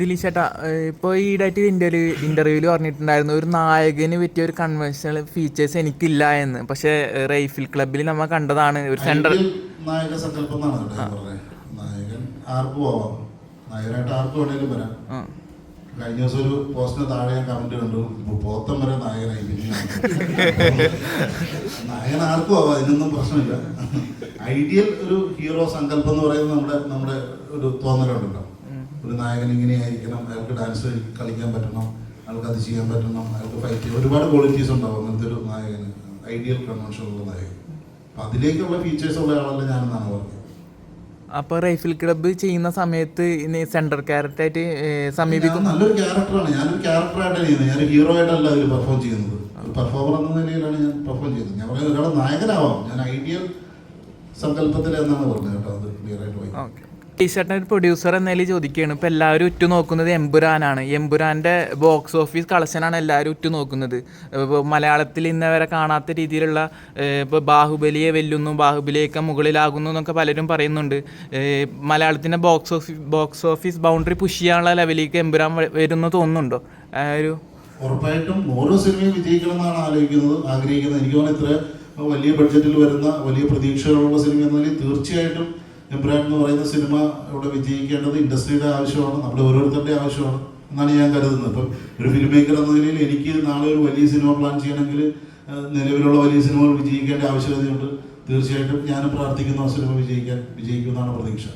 ദിലീഷ് ചേട്ടാ ഇപ്പോൾ ഈയിടായിട്ട് ഇന്റർവ്യൂ ഇന്റർവ്യൂവിൽ പറഞ്ഞിട്ടുണ്ടായിരുന്നു ഒരു നായകന് പറ്റിയ ഒരു കൺവെൻഷണൽ ഫീച്ചേഴ്സ് എനിക്കില്ല എന്ന്. പക്ഷേ റൈഫിൽ ക്ലബിൽ നമ്മൾ കണ്ടതാണ് ഒരു സെൻട്രൽ നായക സങ്കല്പം നായകൻ ആർക്കും ആവാം നായകനായിട്ട് ആർക്കും വേണേലും വരാം. കഴിഞ്ഞ ദിവസം ഒരു പോസ്റ്റിന് താഴെ ഞാൻ കമന്റ് കണ്ടു പോത്തം വരെ നായകനായി നായകൻ ആർക്കും ആവാം അതിനൊന്നും പ്രശ്നമില്ല. ഐഡിയൽ ഒരു ഹീറോ സങ്കല്പം എന്ന് പറയുന്നത് നമ്മുടെ നമ്മുടെ ഒരു തോന്നലുണ്ടല്ലോ. ഒരു നായകൻ ഇങ്ങനെയായിരിക്കണം അയാൾക്ക് ഡാൻസ് കളിക്കാൻ പറ്റണം അയാൾക്ക് അത് ചെയ്യാൻ പറ്റണം അയാൾക്ക് ഫൈറ്റ് ചെയ്യാൻ ഒരുപാട് ക്വാളിറ്റീസ് ഉണ്ടാവും അങ്ങനത്തെ ഒരു നായകന് ഐഡിയൽ കൺവെൻഷൻ ഉള്ള നായകൻ. അപ്പം അതിലേക്കുള്ള ഫീച്ചേഴ്സ് ഉള്ള ആളല്ല ഞാനെന്നാണ് പറഞ്ഞത്. അപ്പോൾ റൈഫിൾ ക്ലബ്ബ് ചെയ്യുന്ന സമയത്ത് സെൻട്രൽ ക്യാരക്ടറായിട്ട് ആയിട്ട് സമീപിക്കും? നല്ലൊരു ക്യാരക്ടറാണ് ഞാനൊരു ക്യാരക്ടറായിട്ടാണ് ചെയ്യുന്നത്. ഞാൻ ഹീറോ ആയിട്ടല്ല അതിൽ പെർഫോം ചെയ്യുന്നത്. പെർഫോമർ എന്ന നിലയിലാണ് ഞാൻ പെർഫോം ചെയ്യുന്നത്. ഞാൻ പറയുന്നത് ഒരാളെ നായകനാവാം. ഞാൻ ഐഡിയൽ സങ്കല്പത്തിൽ എന്നാണ് പറഞ്ഞത് കേട്ടോ. അത് ക്ലിയർ ആയിട്ട് പോയി ഓക്കെ ടീഷർട്ടിന് ഒരു പ്രൊഡ്യൂസർ എന്നതിൽ ചോദിക്കുകയാണ്. ഇപ്പോൾ എല്ലാവരും ഉറ്റു നോക്കുന്നത് എമ്പുരാനാണ്. എമ്പുരാന്റെ ബോക്സ് ഓഫീസ് കളക്ഷനാണ് എല്ലാവരും ഉറ്റു നോക്കുന്നത്. ഇപ്പോൾ മലയാളത്തിൽ ഇന്നവരെ കാണാത്ത രീതിയിലുള്ള ഇപ്പോൾ ബാഹുബലിയെ വെല്ലുന്നു ബാഹുബലിയൊക്കെ മുകളിലാകുന്നു എന്നൊക്കെ പലരും പറയുന്നുണ്ട്. മലയാളത്തിന്റെ box office box office boundary push ചെയ്യാനുള്ള ലെവലിലേക്ക് എംപുരാൻ വരുന്നു തോന്നുന്നുണ്ടോ? ഒരു ഉറപ്പായിട്ടും ഓരോ സിനിമയും വിജയിക്കണം എന്നാണ് ആലോചിക്കുന്നത് ആഗ്രഹിക്കുന്നത്. എനിക്ക് തോന്നുന്നു ഇത്ര വലിയ ബഡ്ജറ്റിൽ വരുന്ന വലിയ പ്രതീക്ഷകളുള്ള സിനിമ എന്നാൽ തീർച്ചയായിട്ടും എംബ്രാൻ എന്ന് പറയുന്ന സിനിമ ഇവിടെ വിജയിക്കേണ്ടത് ഇൻഡസ്ട്രിയുടെ ആവശ്യമാണ് നമ്മുടെ ഓരോരുത്തരുടെ ആവശ്യമാണ് എന്നാണ് ഞാൻ കരുതുന്നത്. ഇപ്പം ഒരു ഫിലിം മേക്കർ എന്ന നിലയിൽ എനിക്ക് നാളെ ഒരു വലിയ സിനിമ പ്ലാൻ ചെയ്യണമെങ്കിൽ നിലവിലുള്ള വലിയ സിനിമകൾ വിജയിക്കേണ്ട ആവശ്യകതയുണ്ട്. തീർച്ചയായിട്ടും ഞാനും പ്രാർത്ഥിക്കുന്നു ആ സിനിമ വിജയിക്കാൻ വിജയിക്കുമെന്നാണ് പ്രതീക്ഷ.